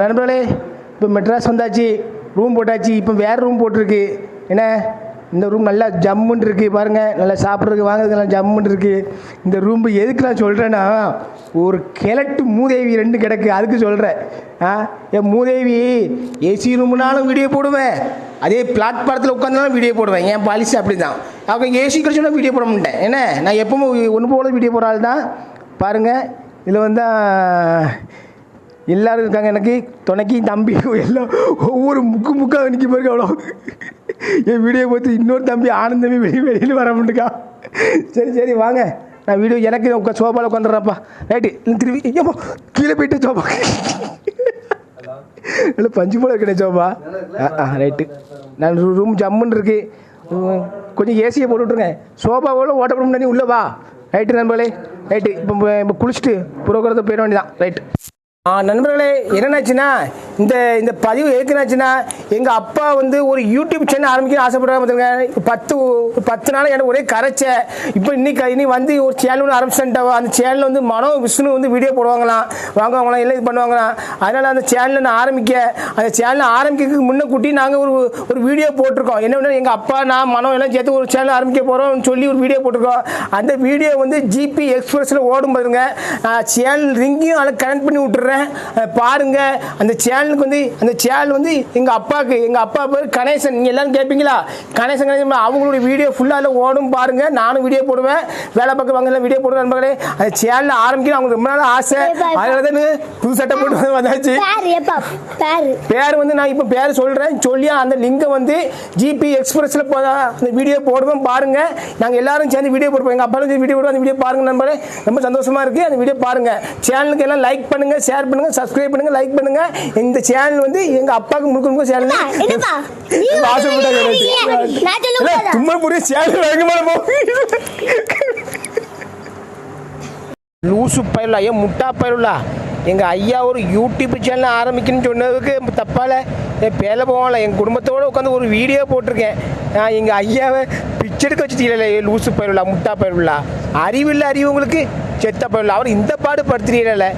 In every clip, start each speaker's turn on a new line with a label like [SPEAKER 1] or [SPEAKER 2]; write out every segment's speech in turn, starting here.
[SPEAKER 1] நண்பர்களே இப்போ மெட்ராஸ் வந்தாச்சு ரூம் போட்டாச்சு இப்போ வேறு ரூம் போட்டிருக்கு. என்ன? இந்த ரூம் நல்லா ஜம்முன்னு இருக்குது பாருங்கள் நல்லா சாப்பிட்றதுக்கு வாங்குறதுக்கு நல்லா ஜம்முன்னு இருக்குது இந்த ரூம் எதுக்கு நான் சொல்கிறேன்னா ஒரு கிழட்டு மூதேவி ரெண்டு கிடக்கு அதுக்கு சொல்கிறேன் ஆ? என் மூதேவி ஏசி ரூம்னாலும் வீடியோ போடுவேன். அதே பிளாட்ஃபாரத்தில் உட்காந்தாலும் வீடியோ போடுவேன். என் பாலிசி அப்படி தான் அவங்க ஏசி கிடைச்சோன்னா வீடியோ போட மாட்டேன். என்ன? நான் எப்பவும் ஒன்று போல வீடியோ போடுறாள் தான் பாருங்கள் இதில் வந்து எல்லாரும் இருக்காங்க. எனக்கு துணைக்கி தம்பி எல்லாம் ஒவ்வொரு முக்கு முக்காக நிற்க பாருங்க அவ்வளோ என் வீடியோ பார்த்து இன்னொரு தம்பி ஆனந்தமே வெளியே வெளியில் வர மாட்டேக்கா. சரி சரி வாங்க. நான் வீடியோ எனக்கு உட்கா சோபாவில் உட்காந்துடுறப்பா ரைட்டு திரும்பி ஏப்பா கீழே போயிட்டு சோபா. இல்லை பஞ்சு போல இருக்கேன் சோபா. ஆ ரைட்டு நான் ரூம் ஜம்முன்னு இருக்கு. கொஞ்சம் ஏசியை போட்டு விட்ருங்க சோபாவோட ஓட்டப்பட முடியாது உள்ளே வா. ரைட்டு நண்பர்களே. ரைட்டு இப்போ இப்போ குளிச்சுட்டு புரோக்கரத்தை போயிட வேண்டியதான் ரைட்டு நண்பர்களே என்னென்னாச்சுன்னா இந்த இந்த பதிவு எதுக்குனாச்சுன்னா எங்கள் அப்பா வந்து ஒரு யூடியூப் சேனல் ஆரம்பிக்க ஆசைப்படுறாங்க பார்த்துங்க பத்து பத்து நாள் எனக்கு ஒரே கரைச்ச. இப்போ இன்னைக்கு இனி வந்து ஒரு சேனல் ஒன்று ஆரம்பிச்சுட்டா அந்த சேனலில் வந்து மனோ விஷ்ணு வந்து வீடியோ போடுவாங்களாம். வாங்குவாங்களாம் எல்லாம் இது பண்ணுவாங்களாம். அதனால் அந்த சேனலை நான் ஆரம்பிக்க அந்த சேனலை ஆரம்பிக்கிறதுக்கு முன்ன கூட்டி நாங்கள் ஒரு ஒரு வீடியோ போட்டிருக்கோம். என்ன எங்கள் அப்பா நான் மனோ எல்லாம் சேர்த்து ஒரு சேனல் ஆரம்பிக்க போகிறோம்னு சொல்லி ஒரு வீடியோ போட்டிருக்கோம். அந்த வீடியோ வந்து ஜிபி எக்ஸ்பிரஸில் ஓடும் பாருங்க. சேனல் ரிங்கையும் அதில் கனெக்ட் பண்ணி விட்டுறேன் அஹ் பாருங்க அந்த சேனலுக்கு வந்து அந்த சேனல் வந்து எங்கள் அப்பாவுக்கு எங்கள் அப்பா பேர் கணேசன். நீங்கள் எல்லாரும் கேட்பீங்களா கணேசன் கணேசன் அவங்களுடைய வீடியோ ஃபுல்லாக அதில் ஓடும் பாருங்க. நானும் வீடியோ போடுவேன். வேலை பார்க்க வாங்க எல்லாம் வீடியோ போடுவேன் நண்பர்களே. அந்த சேனல் ஆரம்பிக்கணும். அவங்களுக்கு ரொம்ப நாள் ஆசை. அதனால தான் புது சட்டை போட்டு வந்தாச்சு.
[SPEAKER 2] பேரு
[SPEAKER 1] வந்து நான் இப்போ பேர் சொல்கிறேன் சொல்லி அந்த லிங்கை வந்து ஜிபி எக்ஸ்பிரஸில் அந்த வீடியோ போடுவோம் பாருங்க. நாங்கள் எல்லாரும் சேர்ந்து வீடியோ போடுவோம். எங்கள் சேர்ந்து வீடியோ போடுவோம். அந்த வீடியோ பாருங்க நண்பரே ரொம்ப சந்தோஷமா இருக்குது அந்த வீடியோ பாருங்க. சேனலுக்கு எல்லாம் லைக் பண்ணுங்க. ஷேர் பண்ணுங்க சப்ஸ்கிரைப் பண்ணுங்க லைக் பண்ணுங்க. இந்த சேனல் வந்து எங்கள் அப்பாவுக்கு முழுக்க முழுக்க சேனல்? சும்மா புரிய சேனல் வாங்க போ. லூசு பயிரலா ஏன் முட்டா பயிரலா எங்கள் ஐயா ஒரு யூடியூப் சேனல் ஆரம்பிக்கணும்னு சொன்னதுக்கு தப்பால. என் பேல போவான்ல என் குடும்பத்தோடு உட்காந்து ஒரு வீடியோ போட்டிருக்கேன். எங்கள் ஐயாவை பிச்செடுக்க வச்சுட்டீங்களே லூசு பயிரலா முட்டா பயிரலா அறிவில்லை அறிவு உங்களுக்கு. செத்த பயிரலா அவர் இந்த பாடு படுத்துறீங்கள.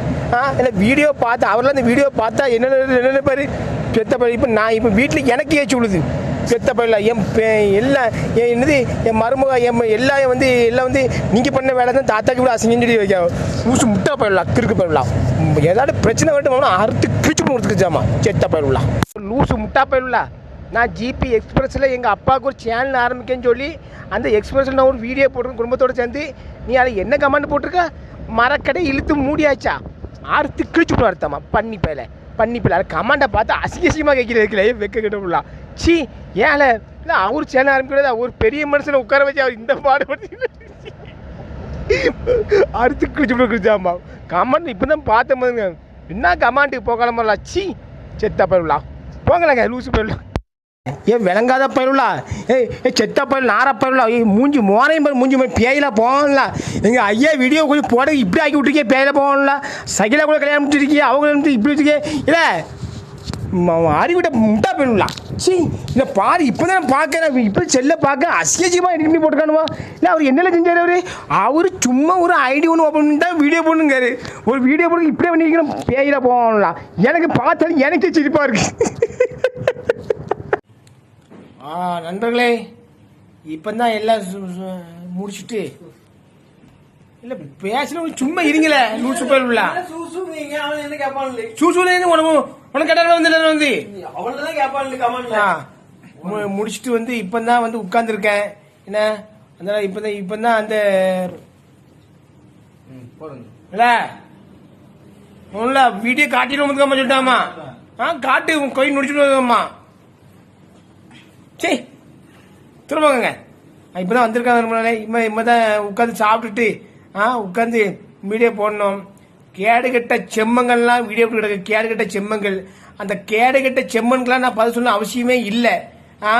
[SPEAKER 1] இல்லை வீடியோ பார்த்து அவரெல்லாம் அந்த வீடியோ பார்த்தா என்னென்ன என்னென்ன பாரு? செத்த பயிர் இப்போ நான் இப்போ வீட்டில் எனக்கு ஏச்சு விழுது. பெத்த பயில என் எல்லாம் என் என்னது என் மருமக என் எல்லாம் வந்து எல்லாம் வந்து நீங்கள் பண்ண வேலை தான் தாத்தாக்கு கூட அசிங்கன்னு சொல்லி வைக்க ஊசு முட்டா பயிரலாம் கிறுக்கு பயிரலாம் ஏதாவது பிரச்சனை வரட்டும் அறுத்து கிழிச்சு கொடுத்துக்கிச்சாமா செத்த பயிரலாம் லூசு முட்டா பயிரலாம் நான் ஜிபி எக்ஸ்பிரஸில் எங்கள் அப்பாவுக்கு ஒரு சேனல் ஆரம்பிக்கேன்னு சொல்லி அந்த எக்ஸ்பிரஸில் நான் ஒரு வீடியோ போட்டிருக்கேன் குடும்பத்தோடு சேர்ந்து நீ அதை என்ன கமெண்ட் போட்டிருக்க? மரக்கடை இழுத்து மூடியாச்சா? அறுத்து கிழிச்சு விட்டு அர்த்தமா பண்ணி பேல பண்ணி பேல. அது கமாண்டை பார்த்து அசிங்க அசிங்கமாக கேட்கிறதுக்குல வெக்க கிட்ட சி ஏல இல்லை அவர் சேனல் ஆரம்பிக்கிறது ஒரு பெரிய மனுஷனை உட்கார வச்சு அவர் இந்த பாடுபடுத்தி அறுத்து கிழிச்சு விட்டு கிழிச்சாமா கமாண்ட் இப்போ தான் பார்த்த மாதிரி என்ன கமாண்டுக்கு போகலாமலாம் சி செத்த போயிடலாம். போகலாங்க லூசு போயிடலாம். ஏ விளங்காத பயிலுலா. ஏய் ஏ செத்த பயில் நார பயிலுலா. ஏய் மூஞ்சி மோனையும் பாரு மூஞ்சி மாதிரி பேயில போகல எங்கள் ஐயா வீடியோ கொஞ்சம் போட இப்படி ஆக்கி விட்டுருக்கே பேயில போகல சகில கூட கல்யாணம் முடிச்சிருக்கீங்க அவங்க இப்படி வச்சுருக்கே இல்லை அறிவிட்ட முட்டா போயிடலா சி இல்லை பாரு இப்போ தான் பார்க்கறேன் இப்போ செல்ல பார்க்க அசியசியமாக எடிட் பண்ணி போட்டுக்கானுவா இல்லை அவர் என்னென்ன செஞ்சார் அவர்? அவர் சும்மா ஒரு ஐடி ஒன்று ஓப்பன் பண்ணிட்டா வீடியோ பண்ணுங்காரு ஒரு வீடியோ போட்டு இப்படியே பண்ணிக்கிறோம் பேயில போகலாம் எனக்கு பார்த்தாலும் எனக்கு சிரிப்பாக இருக்குது ஆ நண்பர்களே இப்போ தான் எல்லாம் முடிச்சுட்டு. இல்லை பேசுகிறவங்க சும்மா இருங்களே
[SPEAKER 3] அவன் என்ன கேட்பான்ல
[SPEAKER 1] சூசூலேருந்து உனக்கு உனக்கு கட்டாரம் வந்து வந்து.
[SPEAKER 3] அவன் தான் கேட்பான்ல கமான்ல
[SPEAKER 1] ஆ மு- முடிச்சுட்டு வந்து இப்போ தான் வந்து உட்காந்துருக்கேன் என்ன? அதனால இப்போ தான் இப்போ தான் அந்த இல்ல. ஒன்றும் வீடியோ காட்டிட்டு வந்துக்காம சொல்லிட்டாமா ஆ காட்டு உன் கை நுடிச்சுட்டு வந்துக்காமா சரி திரும்பங்க இப்போ தான் வந்திருக்காங்க இப்போ இப்போ தான் உட்காந்து சாப்பிட்டுட்டு ஆ உட்காந்து வீடியோ போடணும். கேடுகட்ட செம்மங்கள்லாம் வீடியோ கிடக்கு. கேடுகட்ட செம்மங்கள். அந்த கேடுகட்ட செம்மன்கெலாம் நான் பதில் சொல்லணும் அவசியமே இல்லை. ஆ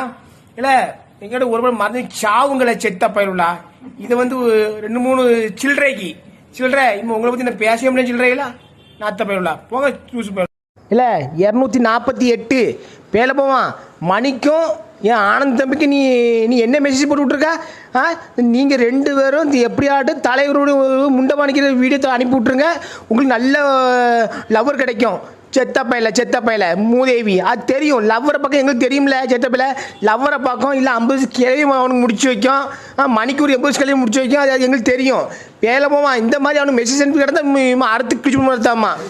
[SPEAKER 1] இல்லை எங்கிட்ட ஒரு முறை மறந்து சாவுங்களை செத்த பயிருலா இது வந்து ரெண்டு மூணு சில்லறைக்கு. சில்லறை இம்மா உங்களை பற்றி நான் பேசவே முடியும் சில்லறைகளா நாத்த பயிருலா போங்க சூஸ் பயிர் இல்லை இரநூத்தி நாற்பத்தி எட்டு. பேல போவான். மணிக்கும் ஏன் ஆனந்த் தம்பிக்கு நீ நீ என்ன மெசேஜ் போட்டு விட்ருக்க ஆ? நீங்கள் ரெண்டு பேரும் இந்த எப்படியாட்டும் தலைவரோட முண்டமானிக்கிற வீடியோ அனுப்பி விட்ருங்க உங்களுக்கு நல்ல லவ்வர் கிடைக்கும். செத்த பையல செத்த மூதேவி. அது தெரியும். லவ்வரை பக்கம் எங்களுக்கு தெரியும்ல செத்த லவ்வரை பக்கம் இல்லை ஐம்பது கிளவி அவனுக்கு முடிச்சு வைக்கும். ஆ, மணிக்கு ஒரு எண்பது கிளவி முடிச்சு வைக்கும். அது எங்களுக்கு தெரியும். வேலை போவான். இந்த மாதிரி அவனுக்கு மெசேஜ் அனுப்பி கிடந்தா அடுத்து கிழிச்சு